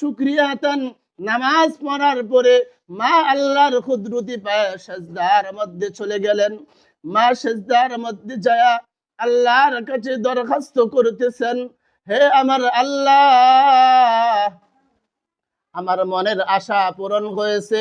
শুক্রিয়াতান নামাজ পড়ার পরে মা আল্লাহর কুদরতি পায়ে সেজদার মধ্যে চলে গেলেন। মা সেজদার মধ্যে যায় আল্লাহর কাছে দরখাস্ত করতেছেন, হে আমার আল্লাহ, আমার মনের আশা পূরণ হয়েছে,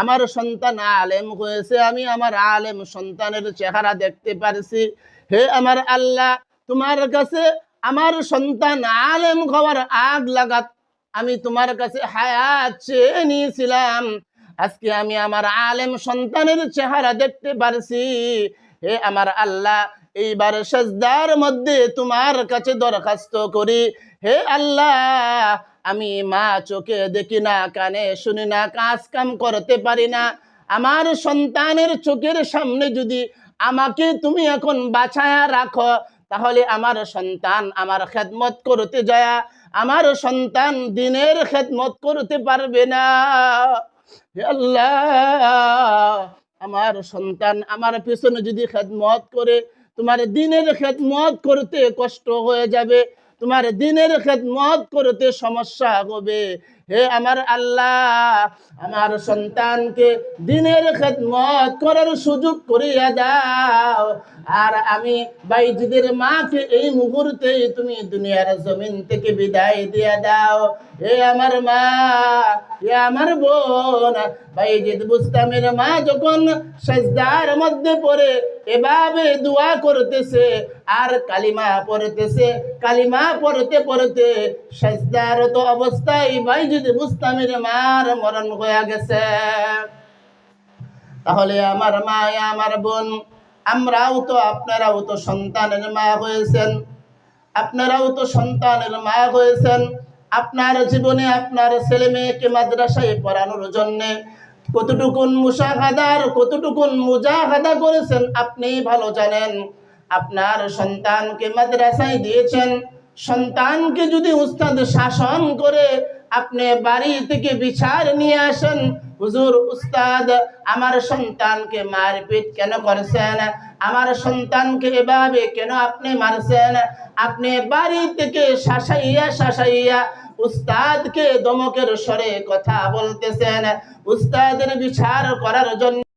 আমার সন্তান আলেম হয়েছে, আমি আমার আলেম সন্তানের চেহারা দেখতে পারছি। হে আমার আল্লাহ, তোমার কাছে আমার সন্তান আলেম হওয়ার আগ লাগাত আমি তোমার কাছে হায়াত চেয়ে নিয়েছিলাম আজকে আমি আমার আলেম সন্তানের চেহারা দেখতে পারছি। হে আমার আল্লাহ, এইবার সেজদার মধ্যে তোমার কাছে দরখাস্ত করি। হে আল্লাহ, আমি মা চোখে দেখি না, কানে শুনি না, কাজ কাম করতে পারি না। আমার সন্তানের চোখের সামনে যদি আমাকে তুমি এখন বাছায়া রাখো তাহলে আমার সন্তান আমার খেদমত করতে যায়, আমার সন্তান দিনের খেদমত করতে পারবে না। আমার সন্তান আমার পেছনে যদি খেদমত করে, তোমার দিনের খেদমত করতে কষ্ট হয়ে যাবে, তোমার দিনের খেদমত করতে সমস্যা হবে। হে আমার আল্লাহ, আমার সন্তানকে দিনের খেদমত করার সুযোগ করিয়া দাও। আর আমি বাইজিদের মাকে এই মুহূর্তে তুমি দুনিয়ার জমিন থেকে বিদায় দিয়া দাও। হে আমার মা, হে আমার বোন, বাইজিদ বুস্তামের মা যখন সেজদার মধ্যে পড়ে, এভাবে দোয়া করতেছে, আর কালিমা পড়তেছে, কালিমা পড়তে পড়তে সেজদারত অবস্থায় বাইজিদ বুস্তামের মার মরণ হয়ে গেছে, তাহলে আমার মা আমার বোন, আমরাও তো আপনারাও তো সন্তানের মা হয়েছেন। আপনারাও তো সন্তানের মা হয়েছেন। আপনার জীবনে আপনার ছেলে মেয়েকে মাদ্রাসায় পড়ানোর জন্য কতটুকুন মুসাহাদার কতটুকুন মুজাহাদা করেছেন আপনি ভালো জানেন। আপনার সন্তানকে মাদ্রাসায় দিয়েছেন। সন্তানকে যদি উস্তাদ শাসন করে আপনি বাড়ি থেকে বিচার নিয়ে আসেন। হুজুর, উস্তাদ, আমার সন্তানকে মারপিট কেন করছেন? আমার সন্তানকে এভাবে কেন আপনি মারছেন? আপনি বাড়ি থেকে শাসাইয়া শাসাইয়া উস্তাদকে দমকের স্বরে কথা বলতেছেন। উস্তাদের বিচার করার জন্য